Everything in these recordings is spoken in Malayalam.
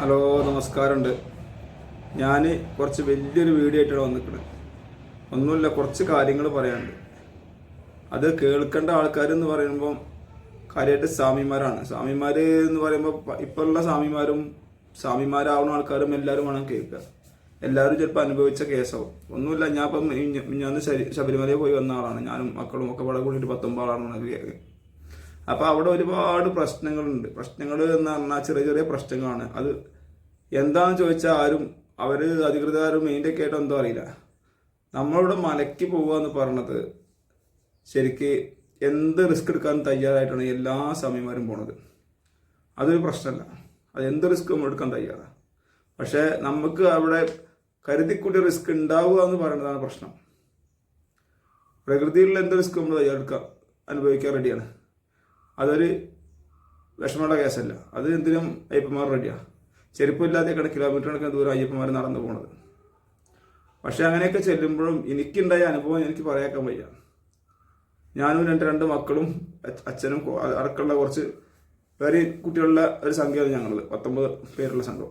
ഹലോ നമസ്കാരമുണ്ട്. ഞാൻ കുറച്ച് വലിയൊരു വീഡിയോ ആയിട്ടാണ് വന്നിരിക്കുന്നത് ഒന്നുമില്ല കുറച്ച് കാര്യങ്ങൾ പറയാനുണ്ട്. അത് കേൾക്കേണ്ട ആൾക്കാർ എന്ന് പറയുമ്പം കാര്യമായിട്ട് സ്വാമിമാരാണ്. സ്വാമിമാർ എന്ന് പറയുമ്പോൾ ഇപ്പോഴുള്ള സ്വാമിമാരും സ്വാമിമാരാവുന്ന ആൾക്കാരും എല്ലാവരും വേണം കേൾക്കുക. എല്ലാവരും ചിലപ്പോൾ അനുഭവിച്ച കേസാവും. ഒന്നുമില്ല ഞാൻ ഇപ്പം ഞാൻ ശബരിമലയിൽ പോയി വന്ന ആളാണ്. ഞാനും മക്കളും ഒക്കെ വളരെ കൂടിയിട്ട് പത്തൊമ്പത് ആളാണ് കേൾക്കുക അപ്പൊ അവിടെ ഒരുപാട് പ്രശ്നങ്ങളുണ്ട്. പ്രശ്നങ്ങൾ എന്ന് പറഞ്ഞാൽ ചെറിയ ചെറിയ പ്രശ്നങ്ങളാണ്. അത് എന്താണെന്ന് ചോദിച്ചാൽ ആരും അവർ അധികൃതരും മെയിന്റെ ഒക്കെ ആയിട്ട് എന്തോ അറിയില്ല. നമ്മളിവിടെ മലയ്ക്ക് പോവുക എന്ന് പറഞ്ഞത് ശരിക്ക് എന്ത് റിസ്ക് എടുക്കാൻ തയ്യാറായിട്ടാണ് എല്ലാ സമയമാരും പോണത്. അതൊരു പ്രശ്നമല്ല. അത് എന്ത് റിസ്ക് നമ്മൾ എടുക്കാൻ തയ്യാറാണ് പക്ഷേ നമുക്ക് അവിടെ കരുതിക്കൂട്ടി റിസ്ക് ഉണ്ടാവുക എന്ന് പറയുന്നതാണ് പ്രശ്നം. പ്രകൃതിയിലുള്ള എന്ത് റിസ്ക് നമ്മൾ തയ്യാറെടുക്കാൻ അനുഭവിക്കാൻ റെഡിയാണ് അതൊരു വിഷമമുള്ള കേസല്ല. അത് എന്തിനും അയ്യപ്പന്മാർ റെഡിയാണ് ചെരുപ്പില്ലാതെയൊക്കെയാണ് കിലോമീറ്റർ കണക്കിന് ദൂരം അയ്യപ്പന്മാർ നടന്നു പോണത്. പക്ഷെ അങ്ങനെയൊക്കെ ചെല്ലുമ്പോഴും എനിക്കുണ്ടായ അനുഭവം എനിക്ക് പറയാക്കാൻ വയ്യ. ഞാനും രണ്ട് രണ്ട് മക്കളും അച്ഛനും അടക്കമുള്ള കുറച്ച് വേറെ കുട്ടികളുടെ ഒരു സംഖ്യയാണ് ഞങ്ങൾ പത്തൊമ്പത് പേരുള്ള സംഘം.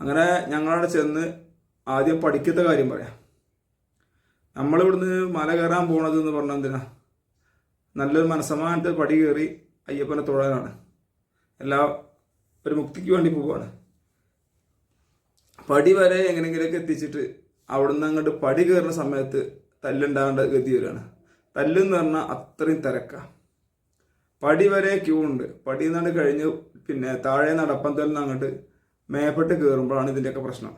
അങ്ങനെ ഞങ്ങളവിടെ ചെന്ന് ആദ്യം പഠിക്കത്തെ കാര്യം പറയാം. നമ്മളിവിടുന്ന് മല കയറാൻ പോണത് എന്ന് പറഞ്ഞാൽ എന്തിനാ? നല്ലൊരു മനസമാനത്തിൽ പടി കയറി അയ്യപ്പനെ തൊഴാനാണ്. എല്ലാ ഒരു മുക്തിക്ക് വേണ്ടി പോവുകയാണ് പടി വരെ എങ്ങനെയെങ്കിലൊക്കെ എത്തിച്ചിട്ട് അവിടുന്ന് അങ്ങോട്ട് പടി കയറുന്ന സമയത്ത് തല്ലുണ്ടാകേണ്ട ഗതി വരികയാണ്. തല്ലെന്ന് പറഞ്ഞാൽ അത്രയും തിരക്ക. പടി വരെ ക്യൂ ഉണ്ട്. പടി നിന്നാണ് കഴിഞ്ഞ് പിന്നെ താഴെ നടപ്പം നിന്ന് അങ്ങോട്ട് മേപ്പെട്ട് കയറുമ്പോഴാണ് ഇതിന്റെയൊക്കെ പ്രശ്നം.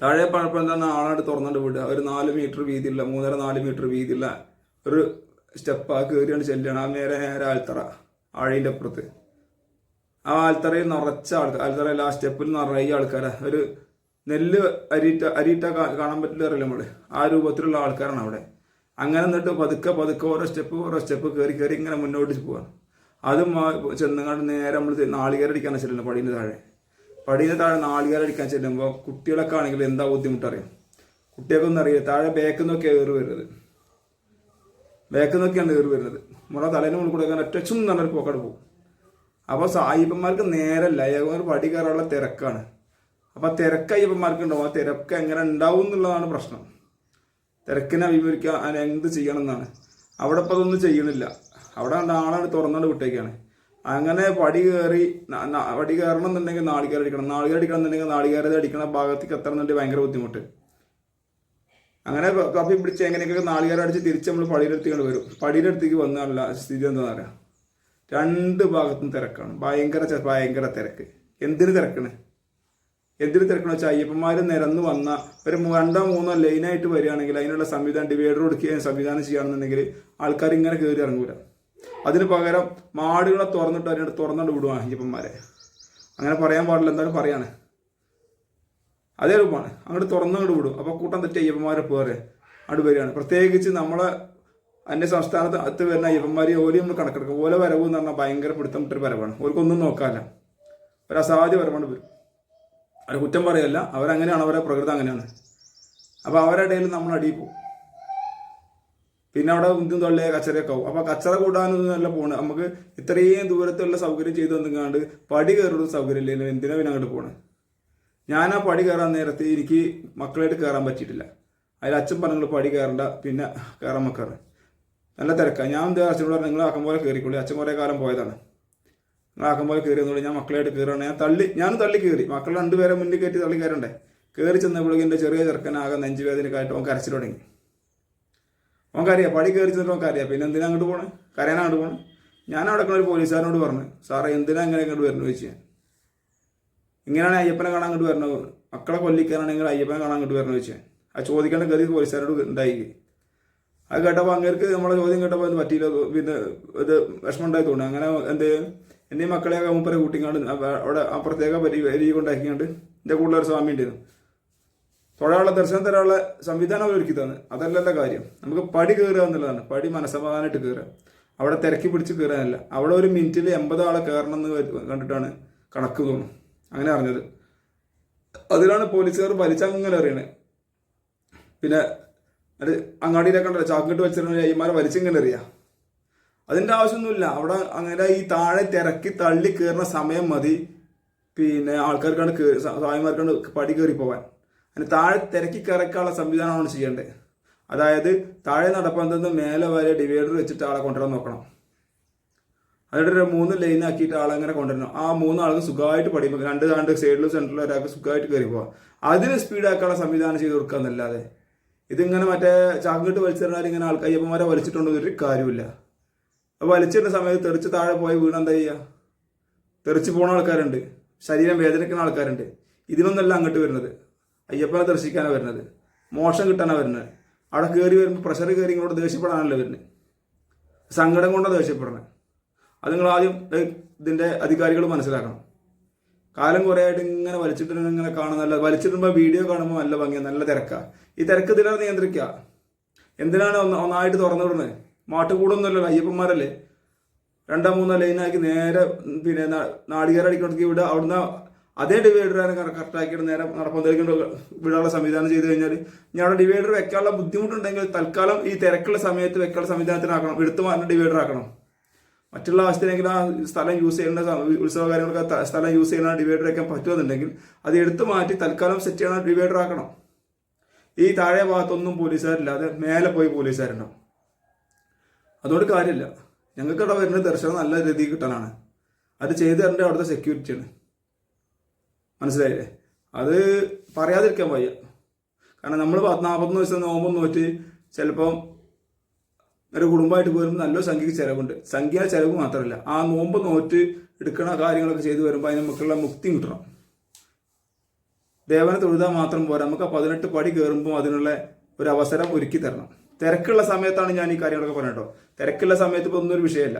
താഴെ പഴപ്പം തന്നെ ആളായിട്ട് തുറന്നിട്ട് വിടുക. ഒരു നാല് മീറ്റർ വീതിയുള്ള മൂന്നര നാല് മീറ്റർ വീതിയുള്ള ഒരു സ്റ്റെപ്പ് ആ കയറിയാണ് ചെല്ലുകയാണ് ആ നേരെ നേരെ ആൽത്തറ ആഴീന്റെ അപ്പുറത്ത്. ആ ആൽത്തറയിൽ നിറച്ച ആൾക്കാർ ആൽത്തറയിൽ ആ സ്റ്റെപ്പിൽ നിറയെ ആൾക്കാരാ. ഒരു നെല്ല് അരിയിട്ട അരിയിട്ട കാണാൻ പറ്റില്ല അറിയില്ല നമ്മൾ. ആ രൂപത്തിലുള്ള ആൾക്കാരാണ് അവിടെ. അങ്ങനെ എന്നിട്ട് പതുക്കെ പതുക്കെ ഓരോ സ്റ്റെപ്പ് ഓരോ സ്റ്റെപ്പ് കയറി കയറി ഇങ്ങനെ മുന്നോട്ട് പോവാണ്. അതും ചെന്നുകൊണ്ട് നേരെ നമ്മൾ നാളികേരടിക്കാൻ ചെല്ലുന്നത് പടീന്റെ താഴെ. പടീന്റെ താഴെ നാളികേരടിക്കാൻ ചെല്ലുമ്പോൾ കുട്ടികളൊക്കെ ആണെങ്കിൽ എന്താ ബുദ്ധിമുട്ടറിയാം കുട്ടികൾക്കൊന്നും അറിയില്ല. താഴെ ബേക്കിൽ നിന്നൊക്കെ കയറി വരുന്നത്. ബാക്കിൽ നിന്നൊക്കെയാണ് കയറി വരുന്നത്. നമ്മുടെ തലേനെ മുകളിൽ കൂടെ അങ്ങനെ ഒറ്റച്ചും നല്ലൊരു പോക്കട് പോകും. അപ്പോൾ സായിപ്പന്മാർക്ക് നേരല്ല. അയ്യപ്പന്മാർ പടി കയറാനുള്ള തിരക്കാണ്. അപ്പോൾ തിരക്ക് അയ്യപ്പന്മാർക്ക് ഉണ്ടാവും ആ തിരക്ക് എങ്ങനെ ഉണ്ടാവും എന്നുള്ളതാണ് പ്രശ്നം. തിരക്കിനെ അഭിമുഖിക്കാൻ അതിന് എന്ത് ചെയ്യണം എന്നാണ് അവിടെ ഇപ്പോൾ അതൊന്നും ചെയ്യണില്ല അവിടെ ആളാണ് തുറന്നുകൊണ്ട് വിട്ടേക്കാണ്. അങ്ങനെ പടി കയറി പടി കയറണം എന്നുണ്ടെങ്കിൽ നാളികേരം അടിക്കണം. നാളികേരം അടിക്കണം എന്നുണ്ടെങ്കിൽ നാളികേരം അടിക്കണ ഭാഗത്തേക്ക് എത്തണമെന്നുണ്ടെങ്കിൽ ഭയങ്കര ബുദ്ധിമുട്ട്. അങ്ങനെ കപ്പി പിടിച്ച് എങ്ങനെയൊക്കെ നാളികേരം അടിച്ച് തിരിച്ച് നമ്മൾ പടിയുടെ അടുത്തേക്ക് വരും. പടിയിലെടുത്തേക്ക് വന്നാലുള്ള സ്ഥിതി എന്താ പറയാ രണ്ട് ഭാഗത്തും തിരക്കാണ്. ഭയങ്കര ഭയങ്കര തിരക്ക്. എന്തിന് തിരക്കണ്? എന്തിന് തിരക്കണം വെച്ചാൽ അയ്യപ്പന്മാർ നിരന്ന് വന്ന ഒരു രണ്ടോ മൂന്നോ ലൈനായിട്ട് വരികയാണെങ്കിൽ അതിനുള്ള സംവിധാനം ഡിവൈഡർ കൊടുക്കുകയും സംവിധാനം ചെയ്യുകയാണെന്നുണ്ടെങ്കിൽ ആൾക്കാർ ഇങ്ങനെ കയറി ഇറങ്ങൂല. അതിന് പകരം മാടുകളെ തുറന്നിട്ട് അതിനോട് തുറന്നുകൊണ്ട് വിടുവാ അയ്യപ്പന്മാരെ. അങ്ങനെ പറയാൻ പാടില്ല. എന്തായാലും പറയാണ്? അതേ രൂപമാണ്. അങ്ങോട്ട് തുറന്നങ്ങോട്ട് വിടും. അപ്പോൾ കൂട്ടം തെറ്റി അയ്യപ്പന്മാരെ പോരെ. അങ്ങോട്ട് വരികയാണ്. പ്രത്യേകിച്ച് നമ്മളെ അന്യ സംസ്ഥാനത്ത് അത്ത് വരുന്ന അയ്യപ്പന്മാരെ ഓലി നമ്മൾ കണക്കെടുക്കും. ഓല വരവ് എന്ന് പറഞ്ഞാൽ ഭയങ്കര പിടുത്തം വിട്ടൊരു വരവാണ്. ഓർക്കൊന്നും നോക്കാല്ല. ഒരു അസാധ്യ വരവാണ് വരും അവരെ കുറ്റം പറയല്ല. അവരങ്ങനെയാണ് അവരെ പ്രകൃതം അങ്ങനെയാണ്. അപ്പോൾ അവരുടെ ഇടയിൽ നമ്മൾ അടിയിൽ പോകും. പിന്നെ അവിടെ ഉന്തും തള്ളിയ കച്ചറയൊക്കെ ആവും. അപ്പോൾ കച്ചറ കൂടാനൊന്നുമല്ല പോണ്. നമുക്ക് ഇത്രയും ദൂരത്തുള്ള സൗകര്യം ചെയ്തു തന്നിങ്ങാണ്ട് പടി കയറുന്ന സൗകര്യം ഇല്ലെങ്കിൽ എന്തിനാ പിന്നെ അങ്ങോട്ട് പോണേ? ഞാൻ ആ പടി കയറാൻ നേരത്തെ എനിക്ക് മക്കളായിട്ട് കയറാൻ പറ്റിയിട്ടില്ല. അതിൽ അച്ഛൻ പറഞ്ഞു പടി കയറണ്ട പിന്നെ കയറാൻ മക്കാറ് നല്ല തിരക്കാണ് ഞാൻ എന്താ അച്ഛനോട് പറഞ്ഞു നിങ്ങൾ ആക്കം പോലെ കയറിക്കൊള്ളി അച്ഛൻ കുറേ കാലം പോയതാണ്. നിങ്ങൾ ആക്കം പോലെ കയറി എന്നുള്ളത് ഞാൻ മക്കളായിട്ട് കയറുകയാണ് ഞാൻ തള്ളി ഞാനും തള്ളി കയറി മക്കൾ രണ്ടുപേരെ മുന്നിൽ കയറ്റി തള്ളി കയറണ്ടേ? കയറി ചെന്നപ്പോഴേക്കും എന്റെ ചെറിയ ചെറുക്കനാകെ നെഞ്ചുവേദനക്കായിട്ട് അവൻ കരച്ചിൽ തുടങ്ങി. അവൻ കറിയാം പടി കയറി ചെന്നിട്ട് അവൻ കറിയാം പിന്നെ എന്തിനാ അങ്ങോട്ട് പോണേ? കരയാനാണ് അങ്ങോട്ട് പോണേ? ഞാൻ അവിടെ ഒരു പോലീസുകാരനോട് പറഞ്ഞു സാറേ എന്തിനാ അങ്ങനെ അങ്ങോട്ട് വരുന്നു ചോദിച്ചു ഞാൻ. ഇങ്ങനെയാണ് അയ്യപ്പനെ കാണാൻ അങ്ങോട്ട് വരണത് മക്കളെ കൊല്ലിക്കാനാണെങ്കിൽ അയ്യപ്പനെ കാണാൻ അങ്ങോട്ട് വരണം വെച്ചാൽ ആ ചോദിക്കേണ്ട ഗതി പോലീസുകാരോട് ഉണ്ടായി. അത് കേട്ടപ്പോൾ അങ്ങേർക്ക് നമ്മളെ ചോദ്യം കേട്ടപ്പോൾ അത് പറ്റിയില്ല. പിന്നെ ഇത് വിഷമം ഉണ്ടായി തോന്നുന്നു. അങ്ങനെ എന്ത് എന്റെ മക്കളെ മൂപ്പരെ കൂട്ടിക്കാണ്ട് അവ- അവിടെ ആ പ്രത്യേക പരി വരി കൊണ്ടാക്കിയാണ്ട് എന്റെ കൂടുതലൊരു സ്വാമി ഉണ്ടായിരുന്നു. തൊഴാനുള്ള ദർശനം തരാനുള്ള സംവിധാനം ഒരുക്കി തന്നെ. അതല്ലല്ല കാര്യം. നമുക്ക് പടി കയറുക എന്നുള്ളതാണ്. പടി മനസ്സമാധാനമായിട്ട് കയറുക അവിടെ തിരക്കി പിടിച്ച് കയറാനല്ല അവിടെ ഒരു മിനിറ്റിൽ എൺപത് ആളെ കയറണം എന്ന് കണ്ടിട്ടാണ് കണക്ക് തോന്നുന്നു അങ്ങനെ അറിഞ്ഞത്. അതിലാണ് പോലീസുകാർ വലിച്ചങ്ങനെ അറിയണേ. പിന്നെ അത് അങ്ങാടിയിലൊക്കെ ഉണ്ടല്ലോ ചാക്കിട്ട് വെച്ചിരുന്ന അയ്യന്മാരെ വലിച്ചിങ്ങനെ അറിയാം? അതിന്റെ ആവശ്യമൊന്നുമില്ല. അവിടെ അങ്ങനെ ഈ താഴെ തിരക്കി തള്ളി കയറുന്ന സമയം മതി. പിന്നെ ആൾക്കാർക്കാണ് കയറി സ്വാമിമാർക്കാണ് പടി കയറി പോകാൻ അതിന് താഴെ തിരക്കി കിറക്കാനുള്ള സംവിധാനമാണ് ചെയ്യേണ്ടത്. അതായത് താഴെ നടപ്പന്തന്ന് മേലെ വരെ ഡിവൈഡർ വെച്ചിട്ട് ആളെ കൊണ്ടുവരാൻ നോക്കണം. അതിന്റെ ഒരു മൂന്ന് ലൈൻ ആക്കിയിട്ട് ആളങ്ങനെ കൊണ്ടുവരണം. ആ മൂന്ന് ആൾക്ക് സുഖമായിട്ട് പഠിക്കും. രണ്ട് രണ്ട് സൈഡിലും സെന്ററിലും ഒരാൾക്ക് സുഖമായിട്ട് കയറി പോവാം. അതിന് സ്പീഡാക്കാനുള്ള സംവിധാനം ചെയ്ത് കൊടുക്കുക എന്നല്ലാതെ. ഇതിങ്ങനെ മറ്റേ ചാക്കിട്ട് വലിച്ചിരുന്നാൽ ഇങ്ങനെ ആൾക്കാർ അയ്യപ്പന്മാരെ വലിച്ചിട്ടുണ്ടോ ഒരു കാര്യമില്ല വലിച്ചിരുന്ന സമയത്ത് തെറിച്ച് താഴെ പോയി വീണ് എന്താ ചെയ്യുക തെറിച്ച് പോണ ആൾക്കാരുണ്ട്. ശരീരം വേദനിക്കുന്ന ആൾക്കാരുണ്ട്. ഇതിനൊന്നല്ല അങ്ങോട്ട് വരുന്നത്. അയ്യപ്പനെ ദർശിക്കാനാണ് വരുന്നത്. മോശം കിട്ടാനാണ് വരുന്നത്. അവിടെ കയറി വരുമ്പോൾ പ്രഷർ കയറി ഇങ്ങോട്ട് ദേഷ്യപ്പെടാനല്ലേ വരുന്നത്. സങ്കടം കൊണ്ടാണ് ദേഷ്യപ്പെടുന്നത് അത് നിങ്ങൾ ആദ്യം ഇതിന്റെ അധികാരികൾ മനസ്സിലാക്കണം. കാലം കുറേ ആയിട്ട് ഇങ്ങനെ വലിച്ചിട്ട് ഇങ്ങനെ കാണുന്നല്ല വലിച്ചിടുമ്പോൾ വീഡിയോ കാണുമ്പോൾ നല്ല ഭംഗിയാണ് നല്ല തിരക്കാണ് ഈ തിരക്ക് ഇതിലാണ് നിയന്ത്രിക്കുക എന്തിനാണ് ഒന്ന് ഒന്നായിട്ട് തുറന്നു വിടുന്നത്? മാട്ടുകൂടൊന്നുമല്ലല്ലോ അയ്യപ്പന്മാരല്ലേ? രണ്ടോ മൂന്നോ ലൈനാക്കി നേരെ പിന്നെ നാടികേര അടിക്കണമെങ്കിൽ ഇവിടെ അവിടുന്ന് അതേ ഡിവൈഡറാണ് കറക്റ്റാക്കിയിട്ട് നേരെ നടപ്പന്തേക്ക് വിടാനുള്ള സംവിധാനം ചെയ്തു കഴിഞ്ഞാൽ ഞാൻ അവിടെ ഡിവൈഡർ വെക്കാനുള്ള ബുദ്ധിമുട്ടുണ്ടെങ്കിൽ തൽക്കാലം ഈ തിരക്കുള്ള സമയത്ത് വെക്കാനുള്ള സംവിധാനത്തിനാക്കണം. എടുത്തു മാറ്റുന്ന ഡിവൈഡർ ആക്കണം. മറ്റുള്ള ആവശ്യത്തിനെങ്കിലും ആ സ്ഥലം യൂസ് ചെയ്യേണ്ട ഉത്സവ കാര്യങ്ങളൊക്കെ സ്ഥലം യൂസ് ചെയ്യുന്ന ഡിവൈഡർ വെക്കാൻ പറ്റുമെന്നുണ്ടെങ്കിൽ അത് എടുത്തു മാറ്റി തൽക്കാലം സെറ്റ് ചെയ്യണ ഡിവൈഡർ ആക്കണം. ഈ താഴെ ഭാഗത്തൊന്നും പോലീസുകാരില്ലാതെ മേലെ പോയി പോലീസുകാരുണ്ടാവും. അതുകൊണ്ട് കാര്യമില്ല. ഞങ്ങൾക്ക് ഇവിടെ വരുന്ന ദർശനം നല്ല രീതിയിൽ കിട്ടാനാണ്. അത് ചെയ്തു തരേണ്ട അവിടുത്തെ സെക്യൂരിറ്റിയാണ് മനസ്സിലായില്ലേ? അത് പറയാതിരിക്കാൻ വയ്യ. കാരണം നമ്മൾ നാൽപ്പത്തൊന്ന് ദിവസം നോമ്പ് നോറ്റ് ചിലപ്പം ഒരു കുടുംബമായിട്ട് പോരുമ്പോൾ നല്ല സംഖ്യക്ക് ചിലവുണ്ട്. സംഖ്യ ചിലവ് മാത്രമല്ല ആ നോമ്പ് നോറ്റ് എടുക്കണ കാര്യങ്ങളൊക്കെ ചെയ്തു വരുമ്പോൾ അതിന് നമുക്കുള്ള മുക്തി കിട്ടണം. ദേവനെ തൊഴുതാൽ മാത്രം പോരാ. നമുക്ക് ആ പതിനെട്ട് പടി കയറുമ്പോൾ അതിനുള്ള ഒരു അവസരം ഒരുക്കി തരണം. തിരക്കുള്ള സമയത്താണ് ഞാൻ ഈ കാര്യങ്ങളൊക്കെ പറയട്ടോ തിരക്കുള്ള സമയത്ത് ഇപ്പോൾ ഒന്നും ഒരു വിഷയമല്ല.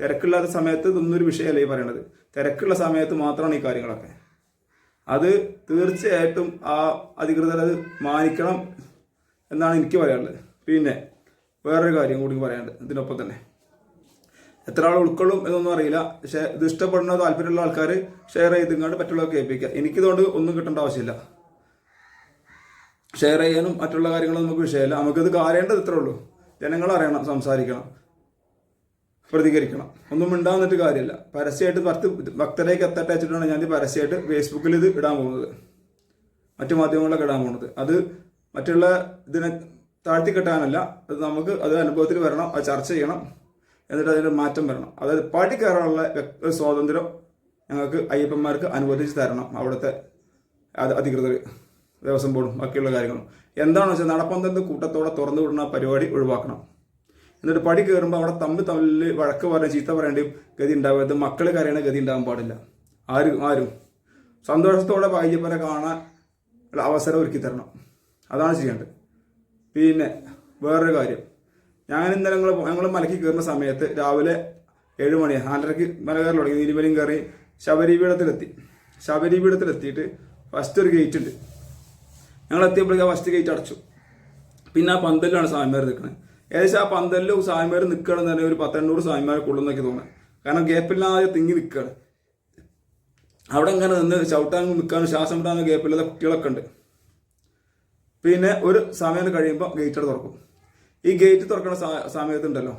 തിരക്കില്ലാത്ത സമയത്ത് ഇതൊന്നും ഒരു വിഷയമല്ല ഈ പറയണത്. തിരക്കുള്ള സമയത്ത് മാത്രമാണ് ഈ കാര്യങ്ങളൊക്കെ. അത് തീർച്ചയായിട്ടും ആ അധികൃതർ അത് മാനിക്കണം എന്നാണ് എനിക്ക് പറയാനുള്ളത്. പിന്നെ വേറൊരു കാര്യം കൂടി പറയാനുണ്ട് ഇതിനൊപ്പം തന്നെ. എത്ര ആൾ ഉൾക്കൊള്ളും എന്നൊന്നും അറിയില്ല. പക്ഷേ ഇത് ഇഷ്ടപ്പെടുന്ന താല്പര്യമുള്ള ആൾക്കാർ ഷെയർ ചെയ്തിങ്ങാണ്ട് മറ്റുള്ളവർക്ക് ഏൽപ്പിക്കുക എനിക്കിതുകൊണ്ട് ഒന്നും കിട്ടേണ്ട ആവശ്യമില്ല. ഷെയർ ചെയ്യാനും മറ്റുള്ള കാര്യങ്ങളും നമുക്ക് വിഷയമല്ല. നമുക്കിത് കാര്യേണ്ടത് ഇത്രേ ഉള്ളൂ. ജനങ്ങൾ അറിയണം സംസാരിക്കണം പ്രതികരിക്കണം. ഒന്നും മിണ്ടാന്നിട്ട് കാര്യമില്ല. പരസ്യമായിട്ട് പത്ത് ഭക്തരേക്ക് എത്തട്ടെ വെച്ചിട്ടാണ് ഞാൻ പരസ്യമായിട്ട് ഫേസ്ബുക്കിൽ ഇത് ഇടാൻ പോകുന്നത്. മറ്റു മാധ്യമങ്ങളിലൊക്കെ ഇടാൻ പോകുന്നത്. അത് മറ്റുള്ള ഇതിനെ താഴ്ത്തി കെട്ടാനല്ല അത് നമുക്ക് അത് അനുഭവത്തിൽ വരണം അത് ചർച്ച ചെയ്യണം എന്നിട്ട് അതിന്റെ മാറ്റം വരണം. അതായത് പാർട്ടി കയറാനുള്ള സ്വാതന്ത്ര്യം ഞങ്ങൾക്ക് അയ്യപ്പന്മാർക്ക് അനുവദിച്ച് തരണം അവിടുത്തെ അധികൃതർ ദേവസ്വം ബോർഡും ബാക്കിയുള്ള കാര്യങ്ങളും. എന്താണെന്ന് വെച്ചാൽ നടപ്പന്തന്ത് കൂട്ടത്തോടെ തുറന്നു വിടുന്ന പരിപാടി ഒഴിവാക്കണം. എന്നിട്ട് പടി കയറുമ്പോൾ അവിടെ തമ്മിൽ തമ്മിൽ വഴക്ക് പറഞ്ഞ ചീത്ത പറയേണ്ടി ഗതി ഉണ്ടാവരുത് മക്കൾ കരയണ ഗതി ഉണ്ടാകാൻ പാടില്ല. ആരും ആരും. സന്തോഷത്തോടെ അയ്യപ്പനെ കാണാൻ അവസരം ഒരുക്കി തരണം. അതാണ് ചെയ്യേണ്ടത്. പിന്നെ വേറൊരു കാര്യം. ഞാൻ ഇന്നലെ ഞങ്ങൾ ഞങ്ങൾ മലക്ക് കയറുന്ന സമയത്ത് രാവിലെ ഏഴ് മണി നാലരക്ക് മല കയറി തുടങ്ങി. നീലിമലയും കയറി ശബരിപീഠത്തിലെത്തി. ശബരിപീഠത്തിലെത്തിയിട്ട് ഫസ്റ്റ് ഒരു ഗേറ്റ് ഉണ്ട്. ഞങ്ങൾ എത്തിയപ്പോഴേക്കും ഫസ്റ്റ് ഗേറ്റ് അടച്ചു. പിന്നെ ആ പന്തലിലാണ് സ്വാമിമാർ നിൽക്കുന്നത് ഏകദേശം ആ പന്തലിൽ സ്വാമിമാർ നിൽക്കുകയാണെന്ന് തന്നെ ഒരു പത്തെണ്ണൂറ് സ്വാമിമാരെ കൊള്ളുന്നൊക്കെ തോന്നുന്നത് കാരണം ഗേപ്പില്ലാതെ തിങ്ങി നിൽക്കുകയാണ് അവിടെ ഇങ്ങനെ നിന്ന് ചവിട്ടാൻ നിൽക്കാനും ശ്വാസം വിടാനും ഗേപ്പില്ലാതെ കുട്ടികളൊക്കെ ഉണ്ട്. പിന്നെ ഒരു സമയം കഴിയുമ്പോൾ ഗേറ്റ് തുറക്കും. ഈ ഗേറ്റ് തുറക്കുന്ന സമയത്തുണ്ടല്ലോ.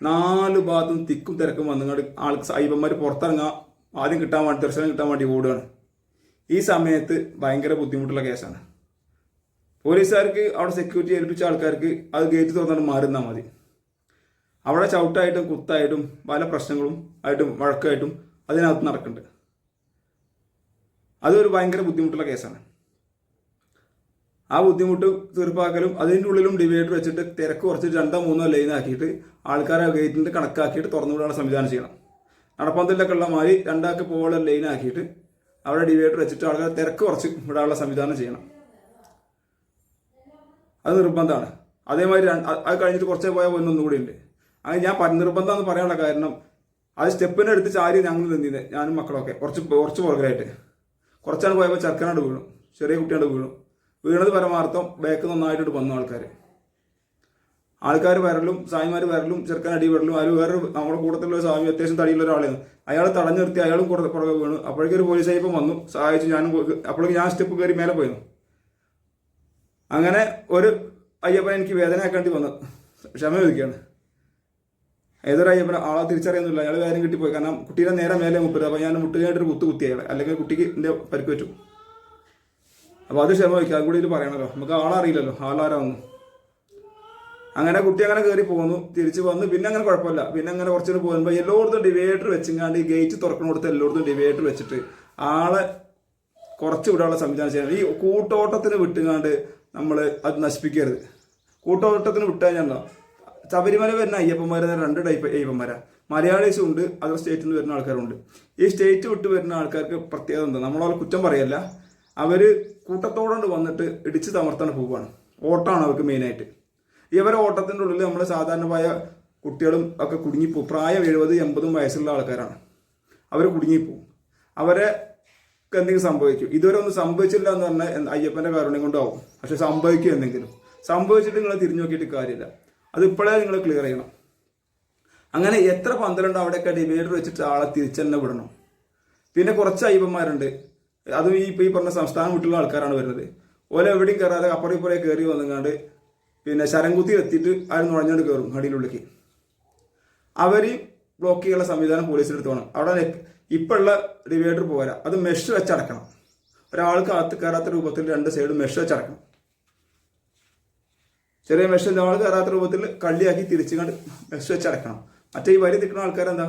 നാല് ഭാഗത്തും തിക്കും തിരക്കും വന്നുകൊണ്ട് ആൾക്ക് അയ്യപ്പന്മാർ പുറത്തിറങ്ങാൻ ആദ്യം കിട്ടാൻ വേണ്ടി ദർശനം കിട്ടാൻ വേണ്ടി ഓടുകയാണ് ഈ സമയത്ത് ഭയങ്കര ബുദ്ധിമുട്ടുള്ള കേസാണ് പോലീസുകാർക്ക് അവിടെ സെക്യൂരിറ്റി ഏൽപ്പിച്ച ആൾക്കാർക്ക് അത് ഗേറ്റ് തുറന്നിട്ട് മാറുന്നാൽ മതി. അവിടെ ചവിട്ടായിട്ടും കുത്തായിട്ടും പല പ്രശ്നങ്ങളും ആയിട്ടും വഴക്കായിട്ടും അതിനകത്ത് നടക്കുന്നുണ്ട് അതൊരു ഭയങ്കര ബുദ്ധിമുട്ടുള്ള കേസാണ് ആ ബുദ്ധിമുട്ട് തീർപ്പാക്കലും അതിന്റെ ഉള്ളിലും ഡിവൈഡർ വെച്ചിട്ട് തിരക്ക് കുറച്ച് രണ്ടോ മൂന്നോ ലൈൻ ആക്കിയിട്ട് ആൾക്കാരെ ഗേറ്റിന്റെ കണക്കാക്കിയിട്ട് തുറന്നു വിടാനുള്ള സംവിധാനം ചെയ്യണം. നടപ്പന്തലിലൊക്കെ ഉള്ള മാതിരി രണ്ടാൾക്ക് പോകാനുള്ള ലൈൻ ആക്കിയിട്ട് അവിടെ ഡിവൈഡർ വെച്ചിട്ട് ആൾക്കാർ തിരക്ക് കുറച്ച് വിടാനുള്ള സംവിധാനം ചെയ്യണം. അത് നിർബന്ധമാണ്. അതേമാതിരി അത് കഴിഞ്ഞിട്ട് കുറച്ചേ പോയാൽ കൂടി ഉണ്ട് അത് ഞാൻ നിർബന്ധം എന്ന് പറയാനുള്ള കാരണം അത് സ്റ്റെപ്പിനെ എടുത്ത് ചാരി ഞങ്ങൾ നിന്നിരുന്നത് ഞാനും മക്കളൊക്കെ. കുറച്ച് കുറച്ച് പുറകിലായിട്ട്. കുറച്ചാണ് പോയപ്പോൾ ചെറുക്കനോട് വീണു. ചെറിയ കുട്ടിയാണ്ട് വീണു. വീണത് പരമാർത്ഥം ബാക്ക് നന്നായിട്ട് വന്നു ആൾക്കാർ ആൾക്കാർ വരലും സ്വാമിമാർ വരലും ചെറുക്കൻ അടി വരലും അതിൽ വേറെ നമ്മുടെ കൂട്ടത്തിലുള്ള സ്വാമി അത്യാവശ്യം തടിയുള്ള ഒരാളാണ് അയാൾ തടഞ്ഞു നിർത്തി അയാളും കുറേ പുറകെ വീണു. അപ്പോഴേക്കും ഒരു പോലീസ് അയ്യപ്പം വന്നു സഹായിച്ചു ഞാനും അപ്പോഴേക്ക് ഞാൻ സ്റ്റെപ്പ് കയറി മേലെ പോയിരുന്നു. അങ്ങനെ ഒരു അയ്യപ്പൻ എനിക്ക് വേദന ആക്കേണ്ടി വന്നു. ക്ഷമ ചോദിക്കുകയാണ്. ഏതൊരു അയ്യപ്പന ആളെ തിരിച്ചറിയുന്നില്ല. അയാൾ വേദന കിട്ടിപ്പോയി. കാരണം കുട്ടീനെ നേരെ മേലെ മുപ്പത് അപ്പോൾ ഞാൻ മുട്ടുകയായിട്ടൊരു കുത്ത് കുത്തി അല്ലെങ്കിൽ കുട്ടിക്ക് എന്റെ പരിക്ക് പറ്റും. അപ്പോൾ അത് ക്ഷമ വയ്ക്കുക കൂടി ഇതിൽ പറയണല്ലോ. നമുക്ക് ആളറിയില്ലല്ലോ ആളാരാവുന്നു അങ്ങനെ കുട്ടി അങ്ങനെ കയറി പോന്നു തിരിച്ച് വന്ന് പിന്നെ അങ്ങനെ കുഴപ്പമില്ല. പിന്നെ അങ്ങനെ കുറച്ചുകൂടി പോകുമ്പോൾ എല്ലായിടത്തും ഡിവൈഡർ വെച്ചിങ്ങാണ്ട് ഈ ഗേറ്റ് തുറക്കണോടത്ത് എല്ലായിടത്തും ഡിവൈഡർ വെച്ചിട്ട് ആളെ കുറച്ച് വിടാനുള്ള സംവിധാനം ചെയ്യണം. ഈ കൂട്ടോട്ടത്തിന് വിട്ടുങ്ങാണ്ട് നമ്മൾ അത് നശിപ്പിക്കരുത്. കൂട്ടോട്ടത്തിന് വിട്ടാൽ ഞാൻ ശബരിമല വരുന്ന അയ്യപ്പന്മാർ രണ്ട് ടൈപ്പ് അയ്യപ്പന്മാരാ. മലയാളീസും ഉണ്ട് അതർ സ്റ്റേറ്റിൽ നിന്ന് വരുന്ന ആൾക്കാരുണ്ട്. ഈ സ്റ്റേറ്റ് വിട്ട് വരുന്ന ആൾക്കാർക്ക് പ്രത്യേകത എന്താ? നമ്മളവരെ കുറ്റം പറയല്ല. അവർ കൂട്ടത്തോടുകൊണ്ട് വന്നിട്ട് ഇടിച്ച് തമർത്താണ് പോവുകയാണ് ഓട്ടമാണ് അവർക്ക് മെയിനായിട്ട്. ഇവരെ ഓട്ടത്തിന്റെ ഉള്ളിൽ നമ്മൾ സാധാരണമായ കുട്ടികളും ഒക്കെ കുടുങ്ങിപ്പോവും. പ്രായം എഴുപത് എൺപതും വയസ്സുള്ള ആൾക്കാരാണ്. അവർ കുടുങ്ങിപ്പോവും. അവരെ എന്തെങ്കിലും സംഭവിക്കും. ഇതുവരെ ഒന്നും സംഭവിച്ചില്ല എന്ന് പറഞ്ഞാൽ അയ്യപ്പന്റെ കാരുണ്യം കൊണ്ടാവും. പക്ഷെ സംഭവിക്കും എന്തെങ്കിലും. സംഭവിച്ചിട്ട് നിങ്ങൾ തിരിഞ്ഞു നോക്കിയിട്ട് കാര്യമില്ല. അത് ഇപ്പോഴേ നിങ്ങൾ ക്ലിയർ ചെയ്യണം. അങ്ങനെ എത്ര പന്തലുണ്ടോ അവിടെയൊക്കെ ഡിവൈഡർ വെച്ചിട്ട് ആളെ തിരിച്ചെന്നെ വിടണം. പിന്നെ കുറച്ച് അയ്യപ്പന്മാരുണ്ട്. അതും ഈ ഇപ്പൊ ഈ പറഞ്ഞ സംസ്ഥാനം വിട്ടുള്ള ആൾക്കാരാണ് വരുന്നത്. ഓല എവിടെയും കയറാതെ അപ്പുറം ഇപ്പുറേ കയറി വന്നുകൊണ്ട് പിന്നെ ശരംകുത്തി എത്തിയിട്ട് ആര് നുഴഞ്ഞോണ്ട് കയറും കടിയിലുള്ളിലേക്ക് അവർ ബ്ലോക്ക് ചെയ്യാനുള്ള സംവിധാനം പോലീസിന് വേണം. അവിടെ ഇപ്പോഴുള്ള ഡിവൈഡർ പോരാ. അത് മെഷ് വെച്ചടക്കണം ഒരാൾക്ക് അകത്ത് കയറാത്ത രൂപത്തിൽ രണ്ട് സൈഡ് മെഷ് വെച്ചടക്കണം ചെറിയ മെഷ് ആൾ കയറാത്ത രൂപത്തിൽ കള്ളിയാക്കി തിരിച്ചു കണ്ട് മെഷ് വെച്ചടക്കണം മറ്റേ ഈ വരി തിക്കുന്ന ആൾക്കാരെന്താ?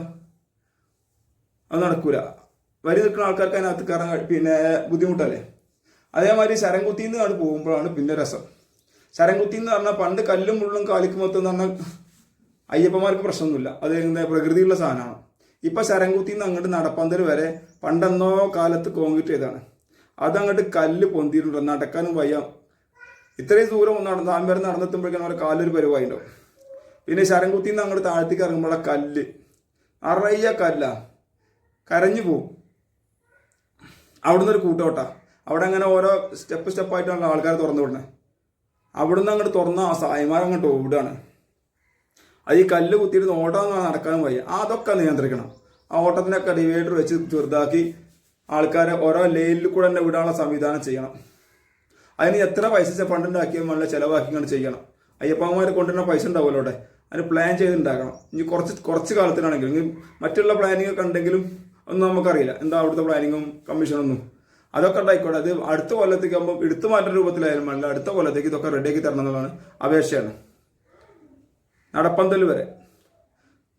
അത് നടക്കൂല. വരി നിൽക്കുന്ന ആൾക്കാർക്ക് അതിനകത്ത് കഴി- പിന്നെ ബുദ്ധിമുട്ടല്ലേ? അതേമാതിരി ശരംകുത്തിന്ന് അത് പോകുമ്പോഴാണ് പിന്നെ രസം. ശരംകുത്തി എന്ന് പറഞ്ഞാൽ പണ്ട് കല്ലും മുള്ളും കാലിക്കും മൊത്തം എന്ന് പറഞ്ഞാൽ അയ്യപ്പന്മാർക്ക് പ്രശ്നമൊന്നുമില്ല. അത് എന്താ പ്രകൃതിയുള്ള സാധനമാണ്. ഇപ്പൊ ശരംകുത്തി നിന്ന് അങ്ങോട്ട് നടപ്പന്തൽ വരെ പണ്ടെന്നോ കാലത്ത് കോൺക്രീറ്റ് ചെയ്താണ് അതങ്ങോട്ട് കല്ല് പൊന്തിയിട്ടുണ്ട്. നടക്കാനും വയ്യ. ഇത്രയും ദൂരം നടന്ന് താമ്പരം നടന്നെത്തുമ്പോഴേക്കും അവരുടെ കാലൊരു പരിവായി ഉണ്ടാവും പിന്നെ ശരംകുത്തി നിന്ന് അങ്ങോട്ട് താഴത്തേക്ക് ഇറങ്ങുമ്പോഴുള്ള കല്ല്. അറയ്യ കല്ല. കരഞ്ഞു പോവും. അവിടുന്ന് ഒരു കൂട്ടോട്ടാ അവിടെ അങ്ങനെ ഓരോ സ്റ്റെപ്പ് സ്റ്റെപ്പായിട്ടാണ് ആൾക്കാർ തുറന്നു വിടണേ അവിടുന്ന് അങ്ങോട്ട് തുറന്ന ആ സായിമാർ അങ്ങോട്ട് ഓടുകയാണ് അത് ഈ കല്ല് കുത്തിയിരുന്ന് ഓട്ടം നടക്കാനും വയ്യ. അതൊക്കെ നിയന്ത്രിക്കണം. ആ ഓട്ടത്തിനൊക്കെ ഡിവൈഡർ വെച്ച് ചെറുതാക്കി ആൾക്കാരെ ഓരോ ലെയിലിൽ കൂടെ തന്നെ വിടാനുള്ള സംവിധാനം ചെയ്യണം. അതിന് എത്ര പൈസ ഫണ്ട് ഉണ്ടാക്കിയാൽ നല്ല ചിലവാക്കി കൊണ്ട് ചെയ്യണം. അയ്യപ്പന്മാർ കൊണ്ടുവരുന്ന പൈസ ഉണ്ടാവുമല്ലോ അവിടെ. അതിന് പ്ലാൻ ചെയ്തുണ്ടാക്കണം ഇനി കുറച്ച് കുറച്ച് കാലത്തിനാണെങ്കിലും. മറ്റുള്ള പ്ലാനിങ് ഒക്കെ ഉണ്ടെങ്കിലും ഒന്നും നമുക്കറിയില്ല. എന്താ അവിടുത്തെ പ്ലാനിങ്ങും കമ്മീഷനൊന്നും അതൊക്കെ ഉണ്ടായിക്കോട്ടെ അത് അടുത്ത കൊല്ലത്തേക്ക് ആകുമ്പോൾ എടുത്തു മാറ്റുന്ന രൂപത്തിലായാലും വേണ്ട. അടുത്ത കൊല്ലത്തേക്ക് ഇതൊക്കെ റെഡിയാക്കി തരണം എന്നുള്ളതാണ് അപേക്ഷയാണ്. നടപ്പന്തൽ വരെ.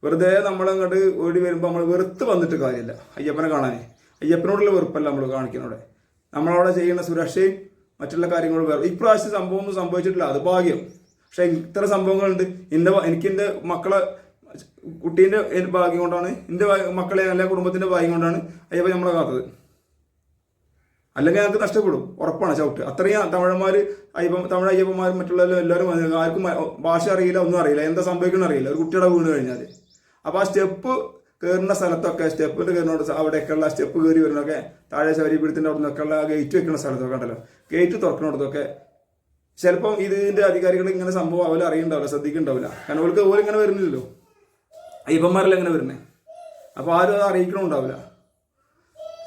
വെറുതെ നമ്മളങ്ങോട്ട് ഓടി വരുമ്പോൾ നമ്മൾ വെറുത്ത് വന്നിട്ട് കാര്യമില്ല അയ്യപ്പനെ കാണാനേ. അയ്യപ്പനോടുള്ള വെറുപ്പല്ല നമ്മൾ കാണിക്കുന്നവിടെ നമ്മളവിടെ ചെയ്യുന്ന സുരക്ഷയും മറ്റുള്ള കാര്യങ്ങളും വേറെ. ഇപ്രാവശ്യം സംഭവം ഒന്നും സംഭവിച്ചിട്ടില്ല. അത് ഭാഗ്യം. പക്ഷേ ഇത്ര സംഭവങ്ങളുണ്ട്. എന്റെ എനിക്ക് എന്റെ മക്കളെ കുട്ടീന്റെ ഭാഗ്യം കൊണ്ടാണ് എന്റെ മക്കളെ എല്ലാ കുടുംബത്തിന്റെ ഭാഗ്യം കൊണ്ടാണ് അയ്യപ്പ നമ്മളെ കാത്തത്. അല്ലെങ്കിൽ ഞങ്ങൾക്ക് നഷ്ടപ്പെടും ഉറപ്പാണ് ചവിട്ട്. അത്രയും തമിഴന്മാർ അയ്യപ്പ തമിഴ് അയ്യപ്പന്മാരും മറ്റുള്ള എല്ലാവരും ആർക്കും ഭാഷ അറിയില്ല ഒന്നും അറിയില്ല. എന്താ സംഭവിക്കണം അറിയില്ല. ഒരു കുട്ടിയുടെ വീണ് കഴിഞ്ഞാൽ അപ്പോൾ ആ സ്റ്റെപ്പ് കയറുന്ന സ്ഥലത്തൊക്കെ സ്റ്റെപ്പിന്റെ കയറുന്ന അവിടെയൊക്കെയുള്ള സ്റ്റെപ്പ് കയറി വരുന്നൊക്കെ താഴെ ശബരിപീഠത്തിന്റെ അവിടെ നിന്നൊക്കെയുള്ള ഗേറ്റ് വെക്കുന്ന സ്ഥലത്തൊക്കെ ഉണ്ടല്ലോ. ഗേറ്റ് തുറക്കുന്നിടത്തൊക്കെ ചിലപ്പം ഇതിന്റെ അധികാരികൾ ഇങ്ങനെ സംഭവം അവർ അറിയണ്ടാവില്ല ശ്രദ്ധിക്കുന്നുണ്ടാവില്ല കാരണം അവർക്ക് ഇങ്ങനെ വരുന്നില്ലല്ലോ. അയ്യപ്പന്മാരെല്ലാം എങ്ങനെ വരുന്നത് അപ്പോൾ ആരും അറിയിക്കണമുണ്ടാവില്ല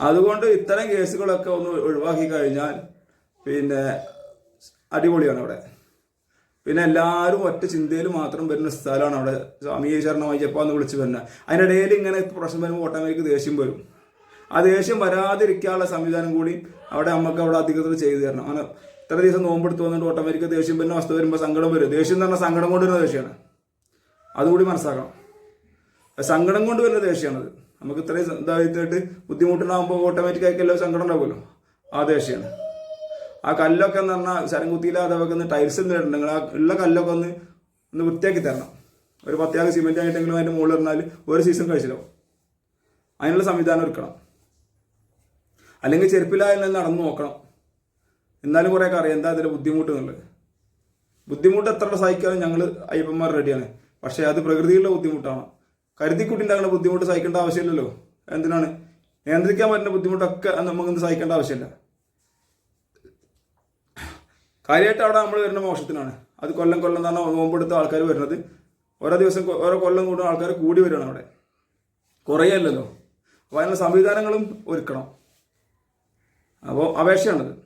അതുകൊണ്ട് ഇത്തരം കേസുകളൊക്കെ ഒന്ന് ഒഴിവാക്കി കഴിഞ്ഞാൽ പിന്നെ അടിപൊളിയാണ് അവിടെ. പിന്നെ എല്ലാവരും ഒറ്റ ചിന്തയിൽ മാത്രം വരുന്ന സ്ഥലമാണ് അവിടെ. സ്വാമി ശരണം അയ്യപ്പ എന്ന് വിളിച്ച് വരുന്നത് അതിനിടയിൽ ഇങ്ങനെ പ്രശ്നം വരുമ്പോൾ ഓട്ടോമാറ്റിക് ദേഷ്യം വരും. ആ ദേഷ്യം വരാതിരിക്കാനുള്ള സംവിധാനം കൂടി അവിടെ നമുക്ക് അവിടെ അധികൃതർ ചെയ്തു തരണം. അങ്ങനെ ഇത്ര ദിവസം നോമ്പെടുത്ത് വന്നിട്ട് ഓട്ടോമാറ്റിക് ദേഷ്യം വരുന്ന അവസ്ഥ വരുമ്പോൾ സങ്കടം വരും. ദേഷ്യം എന്ന് പറഞ്ഞാൽ സങ്കടം കൊണ്ടുവരുന്ന ദേഷ്യമാണ് അതുകൂടി മനസ്സിലാക്കണം. സങ്കടം കൊണ്ട് വരുന്ന ദേഷ്യമാണത്. നമുക്ക് ഇത്രയും ഇതായിട്ട് ബുദ്ധിമുട്ടുണ്ടാകുമ്പോൾ ഓട്ടോമാറ്റിക് ആയിട്ട് എല്ലാം സങ്കടം ഉണ്ടാവുമല്ലോ. ആ ദേഷ്യമാണ്. ആ കല്ലൊക്കെ എന്ന് പറഞ്ഞാൽ ശരംകുത്തിയില്ലാതെ വെക്കുന്ന ടൈൽസ് ഇട്ടിട്ടുണ്ടെങ്കിൽ ആ ഉള്ള കല്ലൊക്കെ ഒന്ന് ഒന്ന് വൃത്തിയാക്കി തരണം. ഒരു പത്തിയാറ് സിമെന്റ് ആയിട്ടെങ്കിലും അതിന്റെ മുകളിൽ ഇറന്നാൽ ഒരു സീസൺ കഴിച്ചിലോ അതിനുള്ള സംവിധാനം ഒരുക്കണം. അല്ലെങ്കിൽ ചെരുപ്പിലായാലും നടന്നു നോക്കണം. എന്നാലും കുറേയൊക്കെ അറിയാം എന്താ അതിന്റെ ബുദ്ധിമുട്ട് എന്നുള്ളത്. ബുദ്ധിമുട്ട് എത്ര സഹിക്കാനും ഞങ്ങൾ അയ്യപ്പന്മാർ റെഡിയാണ് പക്ഷേ അത് പ്രകൃതിയിലുള്ള ബുദ്ധിമുട്ടാണ്. കരുതിക്കുട്ടി ഉണ്ടാകുന്ന ബുദ്ധിമുട്ട് സഹിക്കേണ്ട ആവശ്യമില്ലല്ലോ. എന്തിനാണ്? നിയന്ത്രിക്കാൻ പറ്റുന്ന ബുദ്ധിമുട്ടൊക്കെ നമുക്കൊന്ന് സഹിക്കേണ്ട ആവശ്യമില്ല. കാര്യമായിട്ട് അവിടെ നമ്മൾ വരുന്ന മോശത്തിനാണ് അത് കൊല്ലം കൊല്ലം തന്നെ നോമ്പെടുത്ത ആൾക്കാർ വരുന്നത്. ഓരോ ദിവസം ഓരോ കൊല്ലം കൂടുന്ന ആൾക്കാർ കൂടി വരികയാണ് അവിടെ. കുറയല്ലല്ലോ അപ്പോൾ അതിനുള്ള സംവിധാനങ്ങളും ഒരുക്കണം. അപ്പോൾ അപേക്ഷയാണത്.